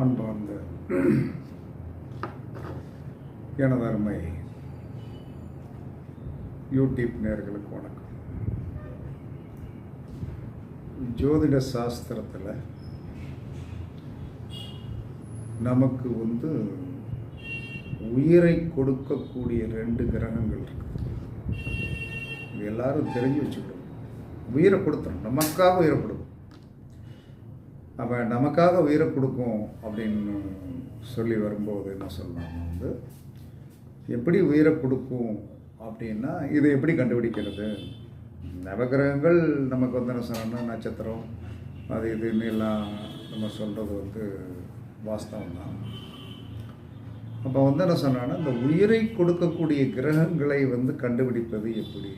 அன்பார்ந்த எனது அருமை யூடியூப் நேர்களுக்கு வணக்கம். ஜோதிட சாஸ்திரத்தில் நமக்கு வந்து உயிரை கொடுக்கக்கூடிய ரெண்டு கிரகங்கள் இருக்குது எல்லாரும் தெரிஞ்சு வச்சுக்கணும். உயிரை கொடுத்துரும் நமக்காக உயிரை கொடுக்கும் அவன் நமக்காக உயிரை கொடுக்கும் அப்படின்னு சொல்லி வரும்போது என்ன சொல்லலாம் வந்து எப்படி உயிரை கொடுக்கும் அப்படின்னா இதை எப்படி கண்டுபிடிக்கிறது? நவகிரகங்கள் நமக்கு வந்து என்ன சொல்லணும் நட்சத்திரம் அது இதுன்னு எல்லாம் நம்ம சொல்கிறது வந்து வாஸ்தவம் தான் அப்போ வந்து என்ன சொன்னான்னா இந்த உயிரை கொடுக்கக்கூடிய கிரகங்களை வந்து கண்டுபிடிப்பது எப்படி?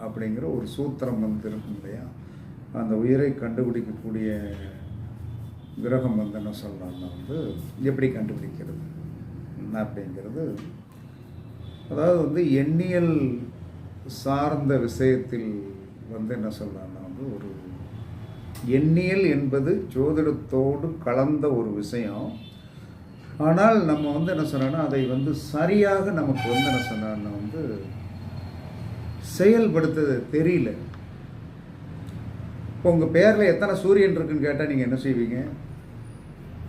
அப்படிங்கிற ஒரு சூத்திரம் வந்து இருக்கும் இல்லையா? அந்த உயிரை கண்டுபிடிக்கக்கூடிய கிரகம் வந்து என்ன வந்து எப்படி கண்டுபிடிக்கிறது? என்ன அப்படிங்கிறது அதாவது வந்து எண்ணியல் சார்ந்த விஷயத்தில் வந்து என்ன சொல்லலாம்னா வந்து ஒரு எண்ணியல் என்பது ஜோதிடத்தோடு கலந்த ஒரு விஷயம். ஆனால் நம்ம வந்து என்ன சொன்னோன்னா அதை வந்து சரியாக நமக்கு வந்து என்ன சொன்னோன்னா வந்து செயல்படுத்த தெரியல. இப்போ உங்கள் பேரில் எத்தனை சூரியன் இருக்குன்னு கேட்டால் நீங்கள் என்ன செய்வீங்க?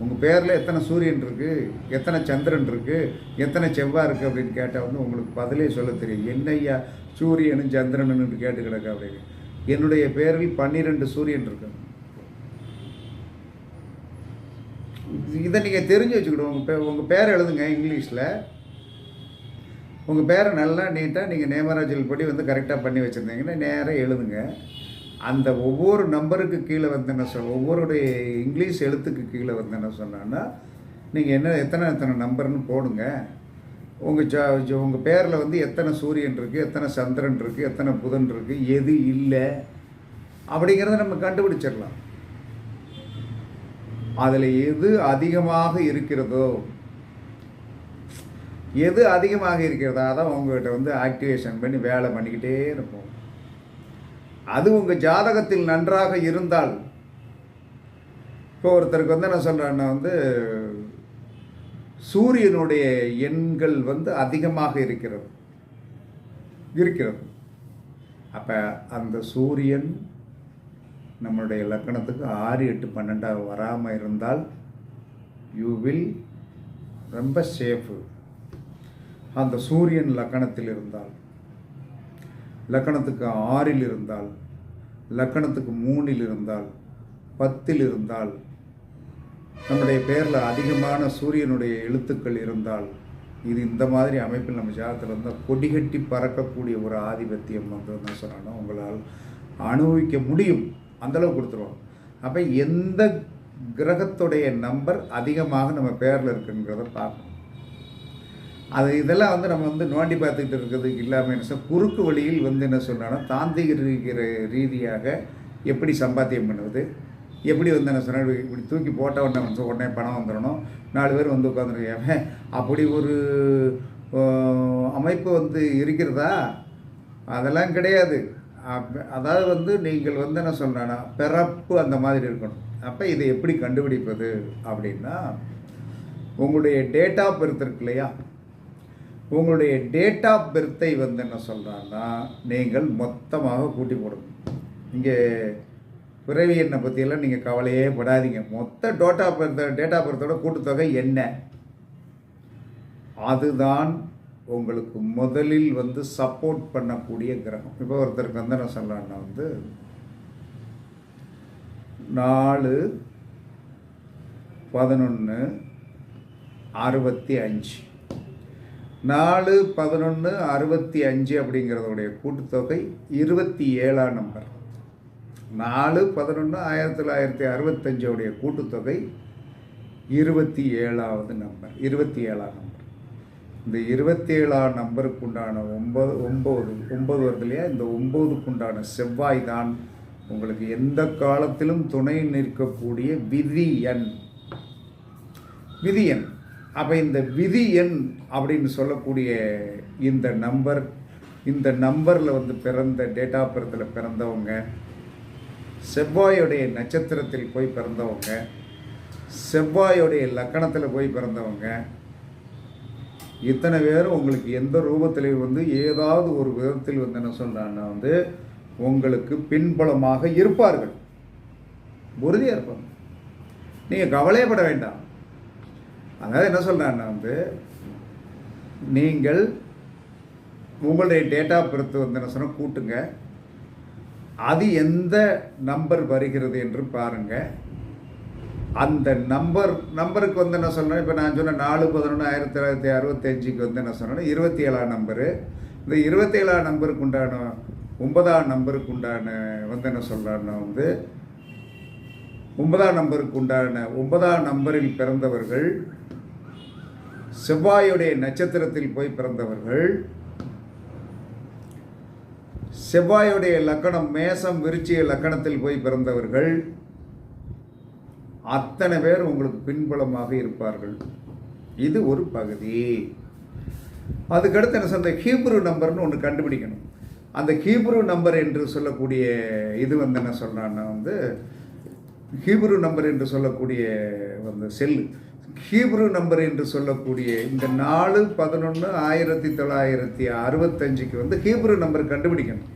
உங்கள் பேரில் எத்தனை சூரியன் இருக்குது எத்தனை சந்திரன் இருக்குது எத்தனை செவ்வாய் இருக்குது அப்படின்னு கேட்டால் வந்து உங்களுக்கு பதிலே சொல்ல தெரியும். என்னையா சூரியனும் சந்திரனுன்னு கேட்டு கிடக்க அப்படின்னு என்னுடைய பேரில் பன்னிரெண்டு சூரியன் இருக்கு. இதை நீங்கள் தெரிஞ்சு வச்சுக்கிடுவோம் உங்கள் பே உங்கள் பேர் எழுதுங்க இங்கிலீஷில். உங்கள் பேரை நல்லா நீட்டாக நீங்கள் நேமராஜல் படி வந்து கரெக்டாக பண்ணி வச்சுருந்தீங்கன்னா நேராக எழுதுங்க. அந்த ஒவ்வொரு நம்பருக்கு கீழே வந்து என்ன சொல் ஒவ்வொருடைய இங்கிலீஷ் எழுத்துக்கு கீழே வந்து என்ன சொன்னான்னா நீங்கள் என்ன எத்தனை எத்தனை நம்பர்னு போடுங்க. உங்கள் ஜா உங்கள் பேரில் வந்து எத்தனை சூரியன் இருக்குது எத்தனை சந்திரன் இருக்குது எத்தனை புதன் இருக்குது எது இல்லை அப்படிங்கிறத நம்ம கண்டுபிடிச்சிடலாம். அதில் எது அதிகமாக இருக்கிறதோ எது அதிகமாக இருக்கிறதா தான் உங்கள்கிட்ட வந்து ஆக்டிவேஷன் பண்ணி வேலை பண்ணிக்கிட்டே இருப்போம். அது உங்கள் ஜாதகத்தில் நன்றாக இருந்தால் இப்போ ஒருத்தருக்கு வந்து என்ன சொல்கிறேன்னா வந்து சூரியனுடைய எண்கள் வந்து அதிகமாக இருக்கிறது. இருக்கிறது. அப்போ அந்த சூரியன் நம்மளுடைய லக்கணத்துக்கு ஆறு எட்டு பன்னெண்டாக வராமல் இருந்தால் யூ வில் ரொம்ப சேஃபு அந்த சூரியன் லக்கணத்தில் இருந்தால். லக்கணத்துக்கு ஆறில் இருந்தால் லக்கணத்துக்கு மூணில் இருந்தால் பத்தில் இருந்தால் நம்முடைய பேரில் அதிகமான சூரியனுடைய எழுத்துக்கள் இருந்தால் இது இந்த மாதிரி அமைப்பில் நம்ம ஜாதகத்தில் இருந்தால் கொடிகட்டி பறக்கக்கூடிய ஒரு ஆதிபத்தியம் வந்து சொன்னாலும் உங்களால் அனுபவிக்க முடியும். அந்தளவு கொடுத்துருவோம் அப்போ எந்த கிரகத்துடைய நம்பர் அதிகமாக நம்ம பேரில் இருக்குங்கிறத பார்க்கணும். அது இதெல்லாம் வந்து நம்ம வந்து நோண்டி பார்த்துக்கிட்டு இருக்கிறதுக்கு இல்லாமல் என்ன சொல் குறுக்கு வழியில் வந்து என்ன சொன்னான்னா தாந்திக ரீதியாக எப்படி சம்பாத்தியம் பண்ணுவது? எப்படி வந்து என்ன சொன்னால் இப்படி தூக்கி போட்ட உடனே உடனே பணம் வந்துடணும். நாலு பேர் வந்து உட்காந்துருக்காங்க அப்படி ஒரு அமைப்பு வந்து இருக்கிறதா? அதெல்லாம் கிடையாது. அதாவது வந்து நீங்கள் வந்து என்ன சொல்கிறேன்னா பிறப்பு அந்த மாதிரி இருக்கணும். அப்போ இதை எப்படி கண்டுபிடிப்பது அப்படின்னா உங்களுடைய டேட் ஆஃப் பர்த் இருக்கு இல்லையா? உங்களுடைய டேட் ஆஃப் பர்த்தை வந்து என்ன சொல்கிறான்னா நீங்கள் மொத்தமாக கூட்டி போடணும். இங்கே பிறவி எண்ணை பற்றியெல்லாம் நீங்கள் கவலையே படாதீங்க. மொத்த date of birth date of பர்த்தோட கூட்டுத்தொகை என்ன? அதுதான் உங்களுக்கு முதலில் வந்து சப்போர்ட் பண்ணக்கூடிய கிரகம். இப்போ ஒருத்தருக்கு வந்து என்ன சொல்லலான்னா வந்து நாலு பதினொன்று அறுபத்தி அஞ்சு. நாலு பதினொன்று அறுபத்தி அஞ்சு அப்படிங்கிறதோடைய கூட்டுத்தொகை இருபத்தி ஏழாம் நம்பர் நாலு பதினொன்று ஆயிரத்தி தொள்ளாயிரத்தி அறுபத்தஞ்சோடைய கூட்டுத்தொகை இருபத்தி ஏழாவது நம்பர் இருபத்தி ஏழாம் நம்பர் இந்த இருபத்தி ஏழாம் நம்பருக்கு உண்டான ஒம்பது ஒம்பது ஒம்பது வருது இல்லையா? இந்த ஒம்பதுக்குண்டான செவ்வாய் தான் உங்களுக்கு எந்த காலத்திலும் துணை நிற்கக்கூடிய விதி எண் விதி எண் அப்போ இந்த விதி எண் அப்படின்னு சொல்லக்கூடிய இந்த நம்பர் இந்த நம்பரில் வந்து பிறந்த டேட் ஆஃப் பர்த்தில் பிறந்தவங்க செவ்வாயுடைய நட்சத்திரத்தில் போய் பிறந்தவங்க செவ்வாயோடைய லக்கணத்தில் போய் பிறந்தவங்க இத்தனை பேரும் உங்களுக்கு எந்த ரூபத்திலையும் வந்து ஏதாவது ஒரு விதத்தில் வந்து என்ன சொல்கிறான்னா வந்து உங்களுக்கு பின்புலமாக இருப்பார்கள். உறுதியாக இருப்பாங்க. நீங்கள் கவலையப்பட வேண்டாம். அதாவது என்ன சொல்கிறான்னா வந்து நீங்கள் உங்களுடைய டேட்டா பொறுத்து வந்து என்ன சொன்னால் கூட்டுங்க. அது எந்த நம்பர் வருகிறது என்று பாருங்கள் அந்த நம்பர் நம்பருக்கு வந்து என்ன சொல்கிறேன் இப்போ நான் சொன்ன நாலு பதினொன்று ஆயிரத்தி தொள்ளாயிரத்தி அறுபத்தஞ்சுக்கு வந்து என்ன சொன்னேன் இருபத்தி ஏழாம் நம்பரு இந்த இருபத்தி ஏழாம் நம்பருக்கு உண்டான ஒன்பதாம் நம்பருக்கு உண்டான வந்து என்ன சொல்கிறான்னா வந்து ஒன்பதாம் நம்பருக்கு உண்டான ஒன்பதாம் நம்பரில் பிறந்தவர்கள் செவ்வாயுடைய நட்சத்திரத்தில் போய் பிறந்தவர்கள் செவ்வாயுடைய லக்கணம் மேசம் விருச்சிய லக்கணத்தில் போய் பிறந்தவர்கள் அத்தனை பேர் உங்களுக்கு பின்புலமாக இருப்பார்கள். இது ஒரு பகுதி. அதுக்கடுத்து என்ன சொல்ற ஹீப்ரு நம்பர்னு ஒன்று கண்டுபிடிக்கணும். அந்த ஹீப்ரு நம்பர் என்று சொல்லக்கூடிய இது வந்து என்ன சொல்கிறான்னா வந்து ஹீப்ரு நம்பர் என்று சொல்லக்கூடிய வந்து செல் ஹீப்ரு நம்பர் என்று சொல்லக்கூடிய இந்த நாலு பதினொன்று ஆயிரத்தி தொள்ளாயிரத்தி அறுபத்தஞ்சுக்கு வந்து ஹீப்ரு நம்பர் கண்டுபிடிக்கணும்.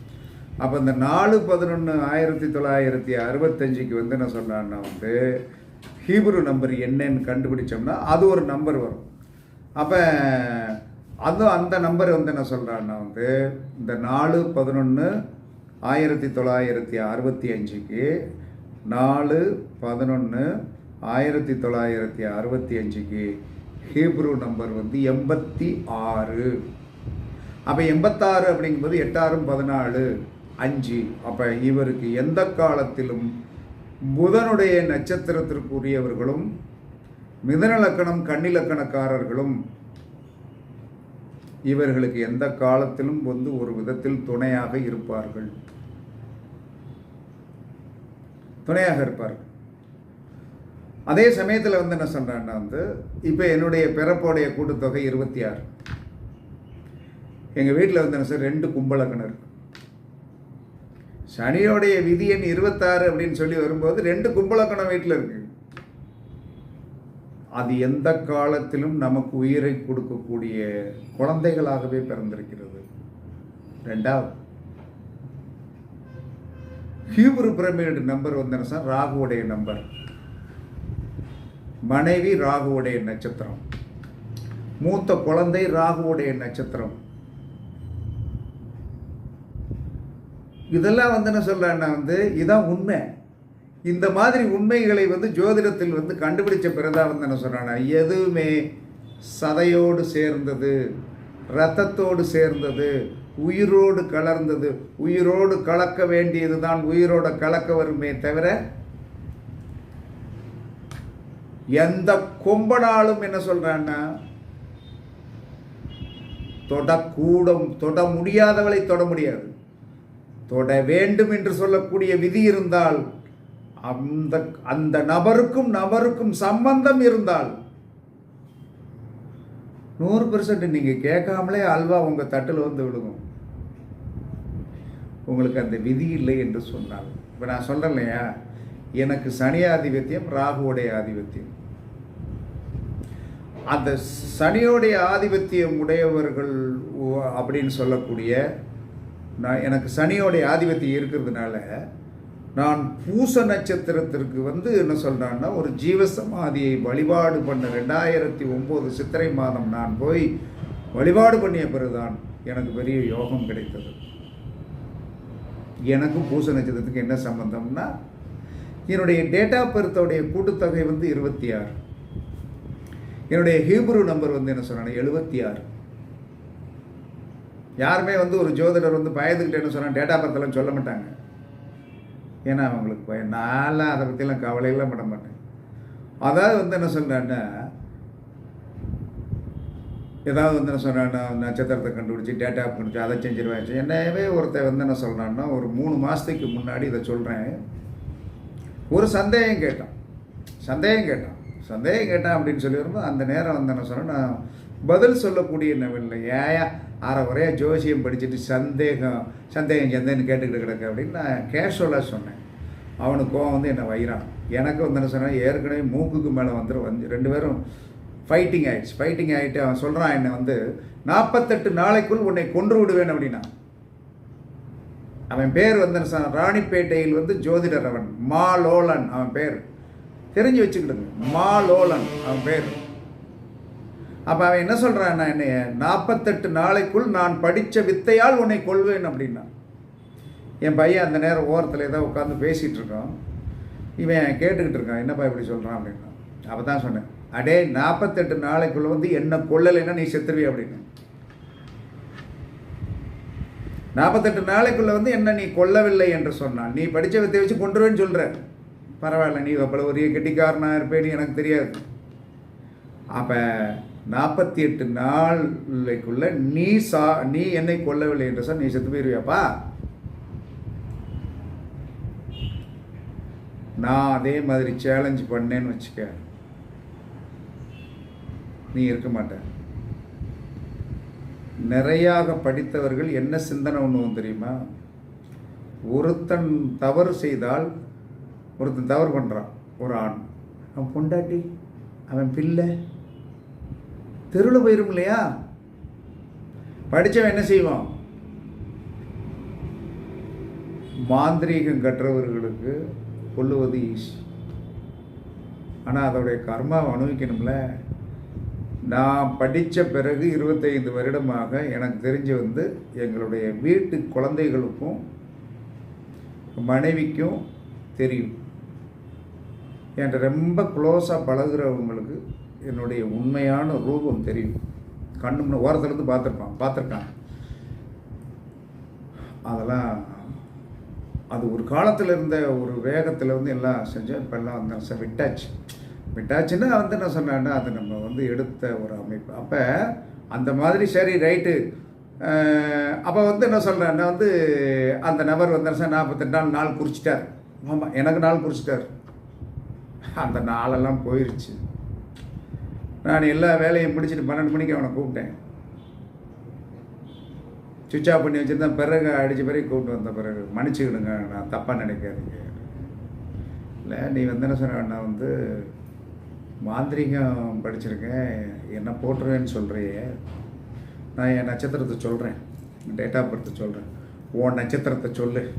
அப்போ இந்த நாலு பதினொன்று ஆயிரத்தி தொள்ளாயிரத்தி அறுபத்தஞ்சுக்கு வந்து என்ன சொன்னான்னா வந்து ஹீப்ரு நம்பர் என்னன்னு கண்டுபிடிச்சோம்னா அது ஒரு நம்பர் வரும். அப்போ அது அந்த நம்பர் வந்து என்ன சொல்கிறான்னா வந்து இந்த நாலு பதினொன்று ஆயிரத்தி தொள்ளாயிரத்தி அறுபத்தி அஞ்சுக்கு நாலு பதினொன்று ஆயிரத்தி தொள்ளாயிரத்தி அறுபத்தி அஞ்சுக்கு ஹீப்ரூ நம்பர் வந்து எண்பத்தி ஆறு. அப்போ எண்பத்தாறு அப்படிங்கும்போது எட்டாறும் பதினாலு அஞ்சு. அப்போ இவருக்கு எந்த காலத்திலும் புதனுடைய நட்சத்திரத்திற்குரியவர்களும் மிதனலக்கணம் கண்ணிலக்கணக்காரர்களும் இவர்களுக்கு எந்த காலத்திலும் வந்து ஒரு விதத்தில் துணையாக இருப்பார்கள். துணையாக இருப்பார். அதே சமயத்தில் வந்து என்ன சொல்கிறான்னா வந்து இப்போ என்னுடைய பிறப்போடைய கூட்டுத்தொகை இருபத்தி ஆறு எங்கள் வீட்டில் வந்து என்ன சார் ரெண்டு கும்பலக்கணம் இருக்கு சனியோடைய விதி எண் இருபத்தாறு அப்படின்னு சொல்லி வரும்போது ரெண்டு கும்பலக்கணம் வீட்டில் இருக்கு. அது எந்த காலத்திலும் நமக்கு உயிரை கொடுக்கக்கூடிய குழந்தைகளாகவே பிறந்திருக்கிறது. ரெண்டாவது ஹியூப்ரு பிரமிடு நம்பர் வந்து என்ன சார் ராகுவுடைய நம்பர். மனைவி ராகுவுடைய நட்சத்திரம். மூத்த குழந்தை ராகுவுடைய நட்சத்திரம். இதெல்லாம் வந்து என்ன சொல்றேன்னா வந்து இதான் உண்மை. இந்த மாதிரி உண்மைகளை வந்து ஜோதிடத்தில் வந்து கண்டுபிடிச்ச பிறதா வந்து என்ன சொல்றானா எதுவுமே சதையோடு சேர்ந்தது ரத்தத்தோடு சேர்ந்தது உயிரோடு கலர்ந்தது. உயிரோடு கலக்க வேண்டியது தான் உயிரோட கலக்க வருமே தவிர எந்த கொம்பனாலும் என்ன சொல்கிறான்னா தொடக்கூடும் தொட முடியாதவளை தொட முடியாது. தொட வேண்டும் என்று சொல்லக்கூடிய விதி இருந்தால் அந்த அந்த நபருக்கும் நபருக்கும் சம்பந்தம் இருந்தால் நூறு பெர்சன்ட் நீங்கள் கேட்காமலே அல்வா உங்கள் தட்டில் வந்து விழுகும். உங்களுக்கு அந்த விதி இல்லை என்று சொன்னால். இப்போ நான் சொல்கிறேன் இல்லையா? எனக்கு சனி ஆதிபத்தியம் ராகுவோடைய ஆதிபத்தியம். அந்த சனியோடைய ஆதிபத்தியம் உடையவர்கள் அப்படின்னு சொல்லக்கூடிய நான் எனக்கு சனியோடைய ஆதிபத்தியம் இருக்கிறதுனால நான் பூச நட்சத்திரத்திற்கு வந்து என்ன சொல்கிறான்னா ஒரு ஜீவசமாதியை வழிபாடு பண்ண ரெண்டாயிரத்தி ஒம்பது சித்திரை மாதம் நான் போய் வழிபாடு பண்ணிய பிறகுதான் எனக்கு பெரிய யோகம் கிடைத்தது. எனக்கும் பூச நட்சத்திரத்துக்கு என்ன சம்பந்தம்னா என்னுடைய டேட்டா பர்த்தோடைய கூட்டுத்தொகை வந்து இருபத்தி ஆறு என்னுடைய ஹீப்ரு நம்பர் வந்து என்ன சொன்னாங்க எழுபத்தி ஆறு யாருமே வந்து ஒரு ஜோதிடர் வந்து பயந்துக்கிட்டேன்னு சொன்னால் டேட்டா பர்த்தெல்லாம் சொல்ல மாட்டாங்க. ஏன்னா அவங்களுக்கு பயம் நான்லாம் அதை பற்றிலாம் கவலையெல்லாம் பட மாட்டேன். அதாவது வந்து என்ன சொல்கிறேன்னா ஏதாவது வந்து என்ன சொன்னான்னா நட்சத்திரத்தை கண்டுபிடிச்சி டேட்டா கண்டுபிடிச்சி அதை செஞ்சிருவேன் என்னவே ஒருத்தன் வந்து என்ன சொல்கிறான்னா ஒரு மூணு மாதத்துக்கு முன்னாடி இதை சொல்கிறேன் ஒரு சந்தேகம் கேட்டான். சந்தேகம் கேட்டான். சந்தேகம் கேட்டான் அப்படின்னு சொல்லி வரும்போது அந்த நேரம் வந்து என்ன சொன்னேன் நான் பதில் சொல்லக்கூடிய நவல்ல ஏயா அரை குறையா ஜோசியம் படிச்சுட்டு சந்தேகம் சந்தேகம் சந்தேகம் கேட்டுக்கிட்டு கிடக்கு அப்படின்னு நான் கேஷுவலாக சொன்னேன். அவனுக்கு கோவம் வந்து என்னை வயிறான். எனக்கு வந்து என்ன சொன்னால் ஏற்கனவே மூக்குக்கு மேலே வந்துடும் வந்து ரெண்டு பேரும் ஃபைட்டிங் ஆகிடுச்சு ஃபைட்டிங் ஆகிட்டு அவன் சொல்கிறான் என்னை வந்து நாற்பத்தெட்டு நாளைக்குள் உன்னை கொன்று விடுவேன் அப்படின்னா. அவன் பேர் வந்து ராணிப்பேட்டையில் வந்து ஜோதிடர் அவன். மாலோலன் அவன் பேர். தெரிஞ்சு வச்சுக்கிடுங்க. மாலோலன் அவன் பேர். அப்போ அவன் என்ன சொல்கிறான் என்னைய நாற்பத்தெட்டு நாளைக்குள் நான் படித்த வித்தையால் உன்னை கொள்வேன் அப்படின்னா. என் பையன் அந்த நேரம் ஓரத்தில் ஏதோ உட்காந்து பேசிகிட்டு இருக்கான். இவன் கேட்டுக்கிட்டு இருக்கான் என்னப்பா இப்படி சொல்கிறான் அப்படின்னா. அப்போ தான் சொன்னேன். அடே நாற்பத்தெட்டு நாளைக்குள்ள வந்து என்ன கொல்லலைன்னா நீ செத்துருவி அப்படின்னு? நாற்பத்தெட்டு நாளைக்குள்ள வந்து என்ன நீ கொல்லவில்லை என்று சொன்னான் நீ படித்த வித்தை வச்சு கொண்டுருவேன்னு சொல்கிற பரவாயில்ல நீ அவ்வளோ ஒரு கெட்டிக்காரனாக இருப்பேன்னு எனக்கு தெரியாது. அப்போ நாற்பத்தி எட்டு நாளைக்குள்ள நீ சா நீ என்னை கொல்லவில்லை என்று சொன்ன நீ செத்து போயிருவியாப்பா? நான் அதே மாதிரி சேலஞ்ச் பண்ணேன்னு வச்சுக்க. நீ இருக்க மாட்ட நிறையாக படித்தவர்கள் என்ன சிந்தனை ஒன்று தெரியுமா? ஒருத்தன் தவறு செய்தால் ஒருத்தன் தவறு பண்ணுறான் ஒரு ஆண். அவன் பொண்டாட்டி அவன் பிள்ளை. தெருவில் போயிரும் இல்லையா? படித்தவன் என்ன செய்வான்? மாந்திரீகம் கற்றவர்களுக்கு கொள்ளுவது ஈஸி. ஆனால் அதோடைய கர்மாவை அனுபவிக்கணும்ல. நான் படித்த பிறகு இருபத்தைந்து வருடமாக எனக்கு தெரிஞ்சு வந்து எங்களுடைய வீட்டு குழந்தைகளுக்கும் மனைவிக்கும் தெரியும். என்கிட்ட ரொம்ப க்ளோஸாக பழகுறவங்களுக்கு என்னுடைய உண்மையான ரூபம் தெரியும். கண்ணு முன்ன ஓரத்துலேருந்து பார்த்துருப்பான் பார்த்துருக்கான். அதெல்லாம் அது ஒரு காலத்தில் இருந்த ஒரு வேகத்தில் வந்து எல்லாம் செஞ்சோம் இப்போ எல்லாம் வந்து விட்டாச்சு. விட்டாச்சுன்னா வந்து என்ன சொன்னேன்னா அது நம்ம வந்து எடுத்த ஒரு அமைப்பு. அப்போ அந்த மாதிரி சரி ரைட்டு. அப்போ வந்து என்ன சொல்கிறேன்னா வந்து அந்த நபர் வந்து என்ன நாற்பத்தெட்டு நாள் நாள் குறிச்சிட்டார். ஆமாம் எனக்கு நாள் குறிச்சிட்டார். அந்த நாளெல்லாம் போயிருச்சு. நான் எல்லா வேலையும் முடிச்சுட்டு பன்னெண்டு மணிக்கு அவனை கூப்பிட்டேன். சுவிட்ச் ஆஃப் பண்ணி வச்சுருந்தேன். பிறகு அடித்த பிறகு கூப்பிட்டு வந்த பிறகு மன்னிச்சுக்கிடுங்க நான் தப்பாக நினைக்காதீங்க. இல்லை நீ வந்து என்ன சொன்ன வந்து மாந்திரிகம் படிச்சிருக்கேன். என்ன போட்டுருவேன்னு சொல்கிறியே நான் என் நட்சத்திரத்தை சொல்கிறேன் டேட் ஆஃப் பர்த் சொல்கிறேன் உன் நட்சத்திரத்தை சொல்லு.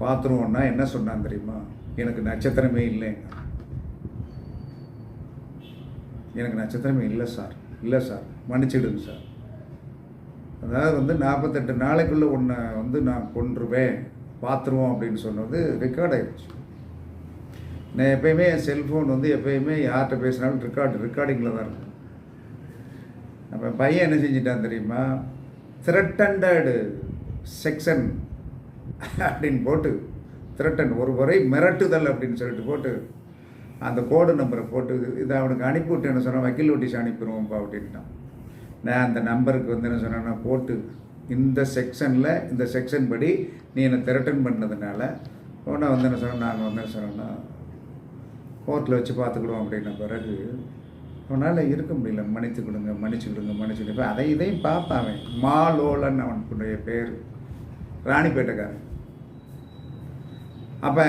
பார்த்துருவோன்னா என்ன சொன்னான் தெரியுமா? எனக்கு நட்சத்திரமே இல்லைங்க எனக்கு நட்சத்திரமே இல்லை சார். இல்லை சார். மன்னிச்சிடுங்க சார். அதாவது வந்து நாற்பத்தெட்டு நாளைக்குள்ளே உன்னை வந்து நான் கொன்றுவேன். பார்த்துருவோம் அப்படின்னு சொன்னது ரெக்கார்ட் ஆயிடுச்சு. நான் எப்பயுமே என் செல்ஃபோன் வந்து எப்பயுமே யார்கிட்ட பேசினாலும் ரெக்கார்டு ரெக்கார்டிங்கில் தான் இருக்கும். அப்போ பையன் என்ன செஞ்சிட்டான் தெரியுமா? த்ரெட்டண்டடு செக்ஷன் அப்படின்னு போட்டு த்ரெட்டன் ஒரு முறை மிரட்டுதல் அப்படின்னு சொல்லிட்டு போட்டு அந்த கோடு நம்பரை போட்டு இதை அவனுக்கு அனுப்பிவிட்டு என்ன சொன்னால் வக்கீல் நோட்டீஸ் அனுப்பிடுவோம்ப்பா அப்படின்ட்டான். நான் அந்த நம்பருக்கு வந்து என்ன சொன்னேன்னா போட்டு இந்த செக்ஷனில் இந்த செக்ஷன் படி நீ என்னை திரட்டன் பண்ணதுனால உடனே வந்து என்ன சொன்னேன்? நாங்கள் வந்து என்ன சொன்னோன்னா கோர்ட்டில் வச்சு பார்த்துக்கிடுவோம் அப்படின்ன பிறகு அவனால் இருக்க முடியல. மன்னித்து கொடுங்க மன்னிச்சு கொடுங்க மன்னிச்சு கொடுங்க. அதை இதையும் பார்ப்பான் அவன். மாலோலன் அவனுக்குடைய பேர். ராணிப்பேட்டைக்காரன். அப்போ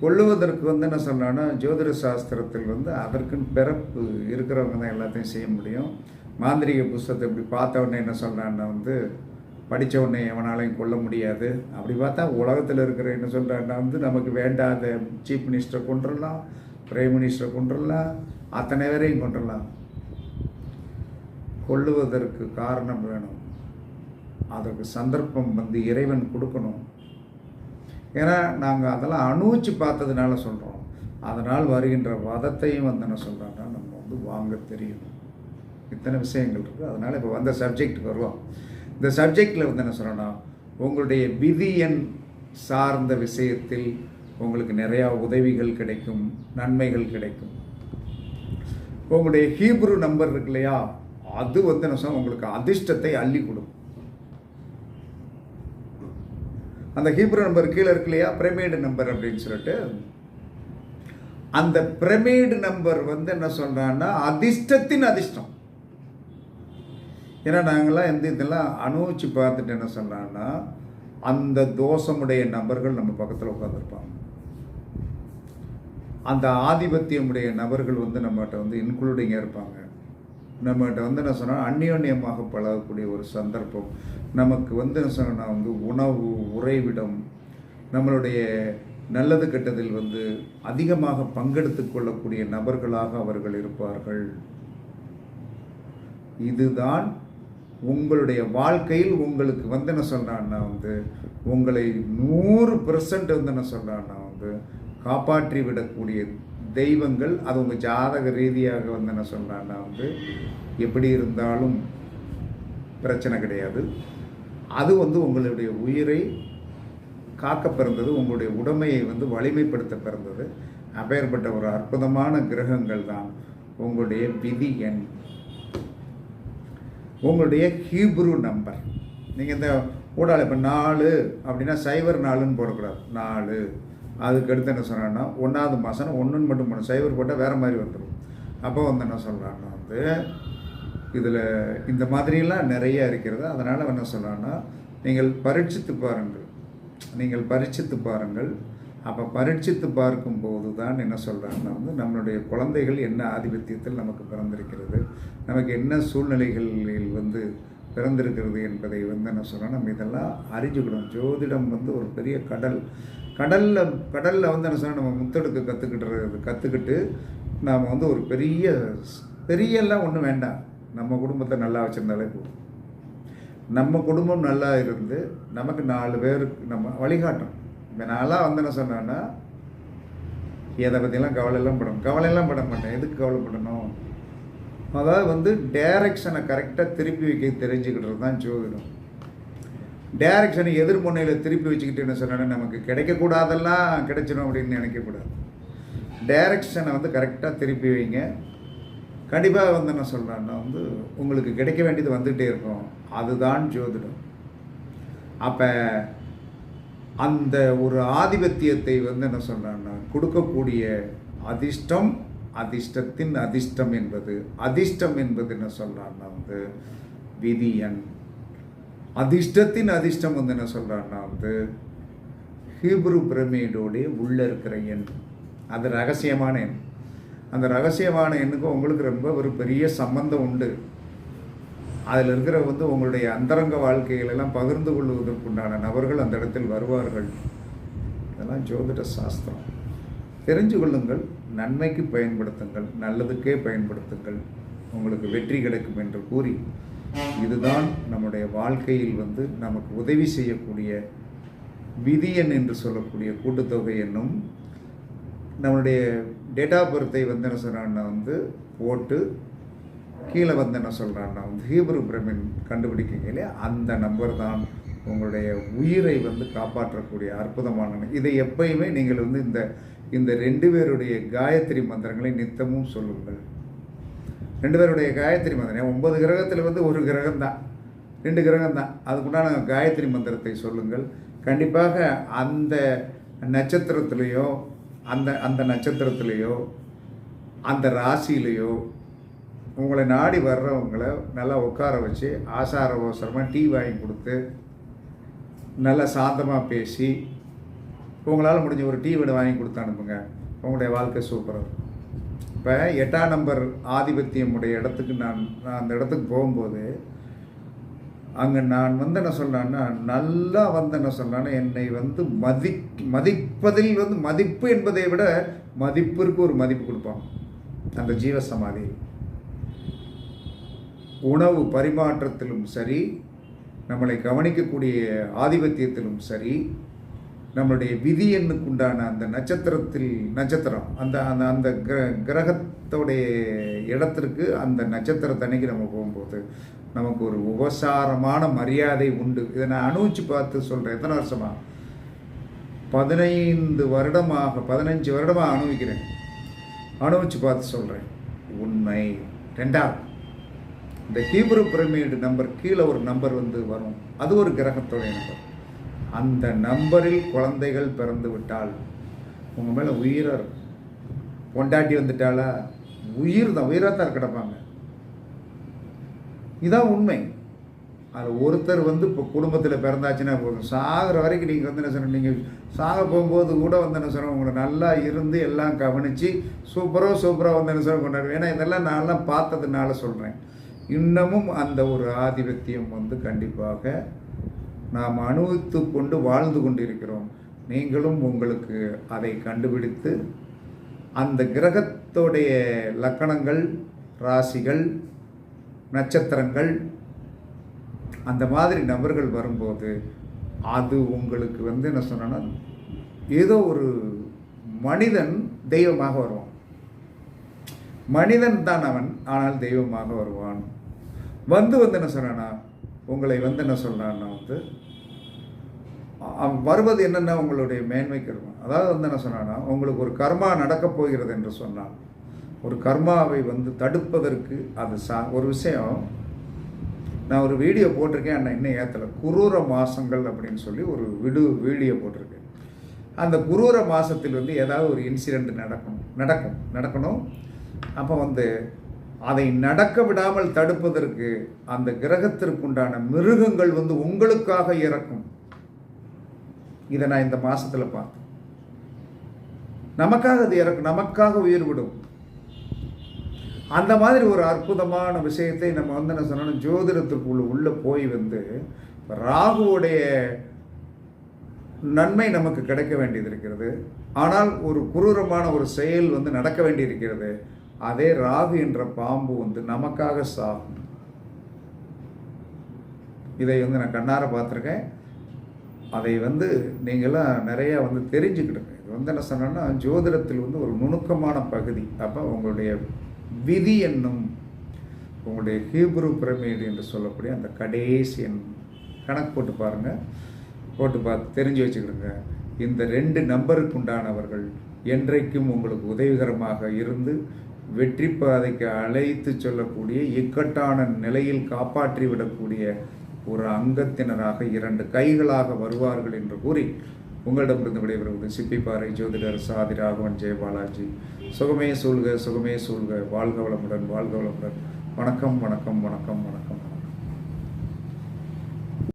கொள்ளுவதற்கு வந்து என்ன சொல்லணும்னா ஜோதிட சாஸ்திரத்தில் வந்து அதற்குன்னு பிறப்பு இருக்கிறவங்க தான் எல்லாத்தையும் செய்ய முடியும். மாந்திரிக புஸ்தகத்தை இப்படி பார்த்த உடனே என்ன சொல்கிறான்னா வந்து படித்த உடனே எவனாலையும் கொல்ல முடியாது. அப்படி பார்த்தா உலகத்தில் இருக்கிற என்ன சொல்கிறான்னா வந்து நமக்கு வேண்டாத சீஃப் மினிஸ்டரை கொண்டுடலாம் பிரைம் மினிஸ்டரை கொண்டுடலாம் அத்தனை பேரையும் கொண்டுடலாம் கொள்ளுவதற்கு காரணம் வேணும். அதற்கு சந்தர்ப்பம் வந்து இறைவன் கொடுக்கணும். ஏன்னா நாங்கள் அதெல்லாம் அணுவிச்சு பார்த்ததுனால சொல்கிறோம் அதனால் வருகின்ற வதத்தையும் வந்து என்ன சொல்கிறாங்கன்னா நம்ம வந்து வாங்க தெரியும். இத்தனை விஷயங்கள் இருக்குது அதனால் இப்போ வந்த சப்ஜெக்ட் வருவோம். இந்த சப்ஜெக்டில் வந்து என்ன சொல்கிறேன்னா உங்களுடைய விதியன் சார்ந்த விஷயத்தில் உங்களுக்கு நிறையா உதவிகள் கிடைக்கும் நன்மைகள் கிடைக்கும். உங்களுடைய ஹீப்ரு நம்பர் இருக்கு இல்லையா அது வந்து என்ன சொல்ல உங்களுக்கு அதிர்ஷ்டத்தை அள்ளி கொடுக்கும். அந்த ஹீப்ரு நம்பர் கீழே இருக்கு இல்லையா பிரமிடு நம்பர் அப்படின்னு சொல்லிட்டு அந்த பிரமிடு நம்பர் வந்து என்ன சொல்கிறான்னா அதிர்ஷ்டத்தின் அதிர்ஷ்டம். ஏன்னா நாங்களாம் எந்த இதெல்லாம் அனுபவிச்சு பார்த்துட்டு என்ன சொல்றான்னா அந்த தோஷமுடைய நபர்கள் நம்ம பக்கத்தில் உட்காந்துருப்பாங்க அந்த ஆதிபத்தியமுடைய நபர்கள் வந்து நம்மகிட்ட வந்து இன்க்ளூடிங்காக இருப்பாங்க. நம்மகிட்ட வந்து என்ன சொன்னால் அந்யோன்யமாக பழகக்கூடிய ஒரு சந்தர்ப்பம். நமக்கு வந்து என்ன சொன்னால் வந்து உணவு உறைவிடம் நம்மளுடைய நல்லது கெட்டதில் வந்து அதிகமாக பங்கெடுத்து கொள்ளக்கூடிய நபர்களாக அவர்கள் இருப்பார்கள். இதுதான் உங்களுடைய வாழ்க்கையில் உங்களுக்கு வந்து என்ன சொல்கிறான்னா வந்து உங்களை நூறு பெர்சன்ட் வந்து என்ன சொல்கிறான்னா வந்து காப்பாற்றி விடக்கூடிய தெய்வங்கள் அது உங்கள் ஜாதக ரீதியாக வந்து என்ன சொல்கிறான்னா வந்து எப்படி இருந்தாலும் பிரச்சனை கிடையாது. அது வந்து உங்களுடைய உயிரை காக்க பிறந்தது உங்களுடைய உடமையை வந்து வலிமைப்படுத்த பிறந்தது. அப்பேற்பட்ட ஒரு அற்புதமான கிரகங்கள் தான் உங்களுடைய விதி எண். உங்களுடைய ஹீப்ரு நம்பர். நீங்கள் இந்த ஊடால் இப்போ நாலு அப்படின்னா சைபர் நாலுன்னு போடக்கூடாது. நாலு. அதுக்கு அடுத்து என்ன சொல்கிறான்னா ஒன்றாவது மாதம் ஒன்றுன்னு மட்டும் போடணும். சைபர் போட்டால் வேறு மாதிரி வந்துடும் அப்போ வந்து என்ன சொல்கிறான்னா வந்து இதில் இந்த மாதிரிலாம் நிறைய இருக்கிறது. அதனால் என்ன சொல்கிறான்னா நீங்கள் பரீட்சித்து பாருங்கள். நீங்கள் பரீட்சித்து பாருங்கள். அப்போ பரீட்சித்து பார்க்கும்போது தான் என்ன சொல்கிறாங்கன்னா வந்து நம்மளுடைய குழந்தைகள் என்ன ஆதிபத்தியத்தில் நமக்கு பிறந்திருக்கிறது நமக்கு என்ன சூழ்நிலைகளில் வந்து பிறந்திருக்கிறது என்பதை வந்து என்ன சொல்கிறோம் நம்ம இதெல்லாம் அறிஞ்சுக்கணும். ஜோதிடம் வந்து ஒரு பெரிய கடல். கடலில் கடலில் வந்து என்ன சொன்னால் நம்ம முத்தெடுக்க கற்றுக்கிட்டு கற்றுக்கிட்டு நாம் வந்து ஒரு பெரிய பெரியெல்லாம் ஒன்றும் வேண்டாம். நம்ம குடும்பத்தை நல்லா வச்சுருந்தாலே போதும். நம்ம குடும்பம் நல்லா இருந்து நமக்கு நாலு பேருக்கு நம்ம வழிகாட்டணும் இப்போ நான்லாம் வந்து என்ன சொன்னேன்னா எதை பற்றிலாம் கவலையெல்லாம் படணும் கவலையெல்லாம் பட மாட்டேன். எதுக்கு கவலைப்படணும்? அதாவது வந்து டைரக்ஷனை கரெக்டாக திருப்பி வைக்க தெரிஞ்சுக்கிட்டது தான் ஜோதிடம். டைரக்ஷனை எதிர்முனையில் திருப்பி வச்சுக்கிட்டு என்ன நமக்கு கிடைக்கக்கூடாதெல்லாம் கிடைச்சிடும் அப்படின்னு நினைக்கக்கூடாது. டைரக்ஷனை வந்து கரெக்டாக திருப்பி வைங்க. கண்டிப்பாக வந்து என்ன சொல்கிறேன்னா வந்து உங்களுக்கு கிடைக்க வேண்டியது வந்துகிட்டே இருக்கும். அதுதான் ஜோதிடம். அப்போ அந்த ஒரு ஆதிபத்தியத்தை வந்து என்ன சொல்கிறேன்னா கொடுக்கக்கூடிய அதிர்ஷ்டம் அதிர்ஷ்டத்தின் அதிர்ஷ்டம் என்பது அதிர்ஷ்டம் என்பது என்ன சொல்கிறான்னா வந்து விதியன். அதிர்ஷ்டத்தின் அதிர்ஷ்டம் வந்து என்ன சொல்கிறான்னா வந்து ஹீப்ரு பிரமிடோடைய உள்ளே இருக்கிற எண். அது ரகசியமான எண். அந்த ரகசியமான எண்ணுக்கும் உங்களுக்கு ரொம்ப ஒரு பெரிய சம்பந்தம் உண்டு. அதில் இருக்கிற வந்து உங்களுடைய அந்தரங்க வாழ்க்கைகளெல்லாம் பகிர்ந்து கொள்வதற்குண்டான நபர்கள் அந்த இடத்தில் வருவார்கள். இதெல்லாம் ஜோதிட சாஸ்திரம். தெரிஞ்சு கொள்ளுங்கள் நன்மைக்கு பயன்படுத்துங்கள் நல்லதுக்கே பயன்படுத்துங்கள். உங்களுக்கு வெற்றி கிடைக்கும் என்று கூறி இதுதான் நம்முடைய வாழ்க்கையில் வந்து நமக்கு உதவி செய்யக்கூடிய விதியன் என்று சொல்லக்கூடிய கூட்டுத்தொகை என்னும் நம்மளுடைய டேட் ஆஃப் பர்த்தை வந்து என்ன சொல்கிறான்னா வந்து போட்டு கீழே வந்து என்ன சொல்கிறான்னா வந்து ஹீப்ரு பிரமின் கண்டுபிடிக்கீங்க அந்த நம்பர் தான் உங்களுடைய உயிரை வந்து காப்பாற்றக்கூடிய அற்புதமான இதை எப்பயுமே நீங்கள் வந்து இந்த இந்த ரெண்டு பேருடைய காயத்ரி மந்திரங்களை நித்தமும் சொல்லுங்கள். ரெண்டு பேருடைய காயத்ரி மந்திரம் ஒன்பது கிரகத்தில் வந்து ஒரு கிரகம் தான். ரெண்டு கிரகம் தான். அதுக்குண்டான காயத்ரி மந்திரத்தை சொல்லுங்கள். கண்டிப்பாக அந்த நட்சத்திரத்துலேயோ அந்த அந்த நட்சத்திரத்துலேயோ அந்த ராசியிலேயோ உங்களை நாடி வர்றவங்களை நல்லா உட்கார வச்சு ஆசார அவசரமாக டீ வாங்கி கொடுத்து நல்லா சாந்தமாக பேசி உங்களால் முடிஞ்ச ஒரு டீ வீடு வாங்கி கொடுத்து அனுப்புங்க. உங்களுடைய வாழ்க்கை சூப்பராக இப்போ எட்டாம் நம்பர் ஆதிபத்தியம் உடைய இடத்துக்கு நான் நான் அந்த இடத்துக்கு போகும்போது அங்கே நான் வந்து என்ன சொல்கிறேன்னா நல்லா வந்து என்ன சொல்கிறேன்னா என்னை வந்து மதி மதிப்பதில் வந்து மதிப்பு என்பதை விட மதிப்பிற்கு ஒரு மதிப்பு கொடுப்பான் அந்த ஜீவ சமாதி உணவு பரிமாற்றத்திலும் சரி நம்மளை கவனிக்கக்கூடிய ஆதிபத்தியத்திலும் சரி நம்மளுடைய விதி எண்ணுக்குண்டான அந்த நட்சத்திரத்தில் நட்சத்திரம் அந்த அந்த அந்த கிர கிரகத்தோடைய இடத்திற்கு அந்த நட்சத்திரத்தன்னைக்கு நம்ம போகும்போது நமக்கு ஒரு உபசாரமான மரியாதை உண்டு. இதை நான் அனுபவிச்சு பார்த்து சொல்கிறேன் எத்தனை வருஷமா? பதினைந்து வருடமாக பதினஞ்சு வருடமாக அனுபவிக்கிறேன். அனுபவிச்சு பார்த்து சொல்கிறேன் உண்மை. ரெண்டாவது இந்த ஹீப்ரு பிரமிடு நம்பர் கீழே ஒரு நம்பர் வந்து வரும். அது ஒரு கிரகத்துடைய நம்பர். அந்த நம்பரில் குழந்தைகள் பிறந்து விட்டால் உங்கள் மேலே உயிராக இருக்கும் பொண்டாட்டி வந்துட்டாளா? உயிர் தான் உயிராக தான் கிடப்பாங்க. இதான் உண்மை. அதில் ஒருத்தர் வந்து இப்போ குடும்பத்தில் பிறந்தாச்சுன்னா போதும். சாகிற வரைக்கும் நீங்கள் வந்து என்ன சொன்ன நீங்கள் சாக போகும்போது கூட வந்து என்ன சொன்ன உங்களை நல்லா இருந்து எல்லாம் கவனித்து சூப்பராக சூப்பராக வந்து என்ன சொல்ல கொண்டாடுவேன் ஏன்னா இதெல்லாம் நான்லாம் பார்த்ததுனால சொல்கிறேன் இன்னமும் அந்த ஒரு ஆதிபத்தியம் வந்து கண்டிப்பாக நாம் அனுபவித்து கொண்டு வாழ்ந்து கொண்டிருக்கிறோம். நீங்களும் உங்களுக்கு அதை கண்டுபிடித்து அந்த கிரகத்தோடைய லக்கணங்கள் ராசிகள் நட்சத்திரங்கள் அந்த மாதிரி நபர்கள் வரும்போது அது உங்களுக்கு வந்து என்ன சொன்னா ஏதோ ஒரு மனிதன் தெய்வமாக வருவான். மனிதன் தான் அவன் ஆனால் தெய்வமாக வருவான். வந்து வந்து என்ன சொன்னானா உங்களை வந்து என்ன சொல்கிறான்னா வந்து வருவது என்னென்ன உங்களுடைய மேன்மை கருமம். அதாவது வந்து என்ன சொன்னான்னா உங்களுக்கு ஒரு கர்மா நடக்கப் போகிறது என்று சொன்னான் ஒரு கர்மாவை வந்து தடுப்பதற்கு அது சா ஒரு விஷயம் நான் ஒரு வீடியோ போட்டிருக்கேன் ஆனால் இன்னும் ஏற்றலை குரூர மாசங்கள் அப்படின்னு சொல்லி ஒரு விடு வீடியோ போட்டிருக்கேன். அந்த குரூர மாசத்தில் வந்து ஏதாவது ஒரு இன்சிடெண்ட் நடக்கணும் நடக்கும் நடக்கணும். அப்போ வந்து அதை நடக்க விடாமல் தடுப்பதற்கு அந்த கிரகத்திற்குண்டான மிருகங்கள் வந்து உங்களுக்காக இறக்கும். இதை நான் இந்த மாசத்துல பார்த்தேன். நமக்காக அது இறக்கும் நமக்காக உயிர் விடும். அந்த மாதிரி ஒரு அற்புதமான விஷயத்தை நம்ம வந்து என்ன சொன்னோம் ஜோதிடத்துக்குள்ள உள்ள போய் வந்து ராகுவுடைய நன்மை நமக்கு கிடைக்க வேண்டியது இருக்கிறது. ஆனால் ஒரு குரூரமான ஒரு செயல் வந்து நடக்க வேண்டியிருக்கிறது. அதே ராகு என்ற பாம்பு வந்து நமக்காக சாகும். இதை வந்து நான் கண்ணார பார்த்துருக்கேன். அதை வந்து நீங்களாம் நிறையா வந்து தெரிஞ்சுக்கிடுங்க. இது வந்து என்ன சொன்னோன்னா ஜோதிடத்தில் வந்து ஒரு நுணுக்கமான பகுதி. அப்போ உங்களுடைய விதி என்னும் உங்களுடைய ஹீப்ரு பிரமிடு என்று சொல்லக்கூடிய அந்த கடைசி எண் கணக்கு போட்டு பாருங்கள் போட்டு பார்த்து தெரிஞ்சு வச்சுக்கிடுங்க. இந்த ரெண்டு நம்பருக்கு உண்டானவர்கள் என்றைக்கும் உங்களுக்கு உதவிகரமாக இருந்து வெற்றி பாதைக்கு அழைத்து சொல்லக்கூடிய இக்கட்டான நிலையில் காப்பாற்றி விடக்கூடிய ஒரு அங்கத்தினராக இரண்டு கைகளாக வருவார்கள் என்று கூறி உங்களிடமிருந்து விடைபெறுவது சிப்பிப்பாறை ஜோதிடர் சாதி ராகவன் ஜெயபாலாஜி சுகமே சூழ்க சுகமே சூழ்க. வாழ்க வளமுடன் வாழ்க வளமுடன். வணக்கம் வணக்கம் வணக்கம் வணக்கம்.